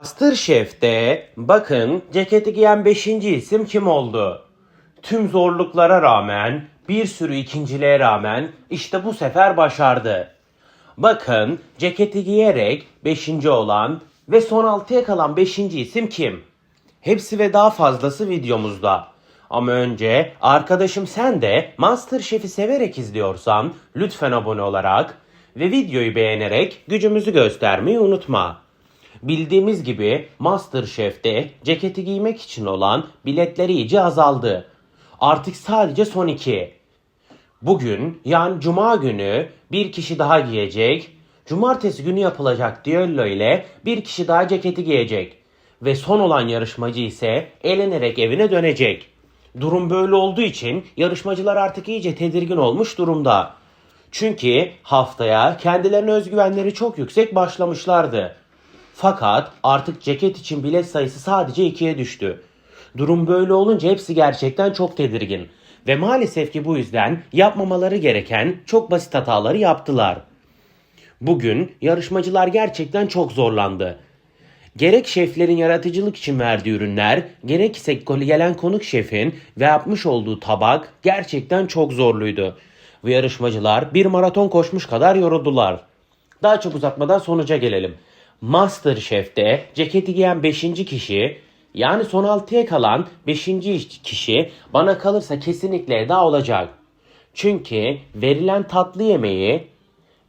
Masterchef'te bakın ceketi giyen 5. isim kim oldu? Tüm zorluklara rağmen, bir sürü ikinciliğe rağmen işte bu sefer başardı. Bakın ceketi giyerek 5. olan ve son 6'ya kalan 5. isim kim? Hepsi ve daha fazlası videomuzda. Ama önce arkadaşım sen de Masterchef'i severek izliyorsan lütfen abone olarak ve videoyu beğenerek gücümüzü göstermeyi unutma. Bildiğimiz gibi Masterchef'te ceketi giymek için olan biletler iyice azaldı. Artık sadece son iki. Bugün yani cuma günü bir kişi daha giyecek. Cumartesi günü yapılacak düello ile bir kişi daha ceketi giyecek. Ve son olan yarışmacı ise elenerek evine dönecek. Durum böyle olduğu için yarışmacılar artık iyice tedirgin olmuş durumda. Çünkü haftaya kendilerine özgüvenleri çok yüksek başlamışlardı. Fakat artık ceket için bilet sayısı sadece ikiye düştü. Durum böyle olunca hepsi gerçekten çok tedirgin. Ve maalesef ki bu yüzden yapmamaları gereken çok basit hataları yaptılar. Bugün yarışmacılar gerçekten çok zorlandı. Gerek şeflerin yaratıcılık için verdiği ürünler, gerekse gelen konuk şefin ve yapmış olduğu tabak gerçekten çok zorluydu. Ve yarışmacılar bir maraton koşmuş kadar yoruldular. Daha çok uzatmadan sonuca gelelim. Masterchef'te ceketi giyen 5. kişi yani son 6'ya kalan 5. kişi bana kalırsa kesinlikle Eda olacak. Çünkü verilen tatlı yemeği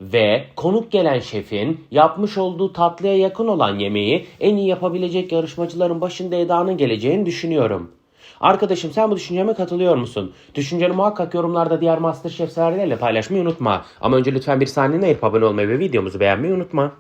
ve konuk gelen şefin yapmış olduğu tatlıya yakın olan yemeği en iyi yapabilecek yarışmacıların başında Eda'nın geleceğini düşünüyorum. Arkadaşım sen bu düşünceme katılıyor musun? Düşünceni muhakkak yorumlarda diğer Masterchef severlerle paylaşmayı unutma. Ama önce lütfen bir saniyene ayırıp abone olmayı ve videomuzu beğenmeyi unutma.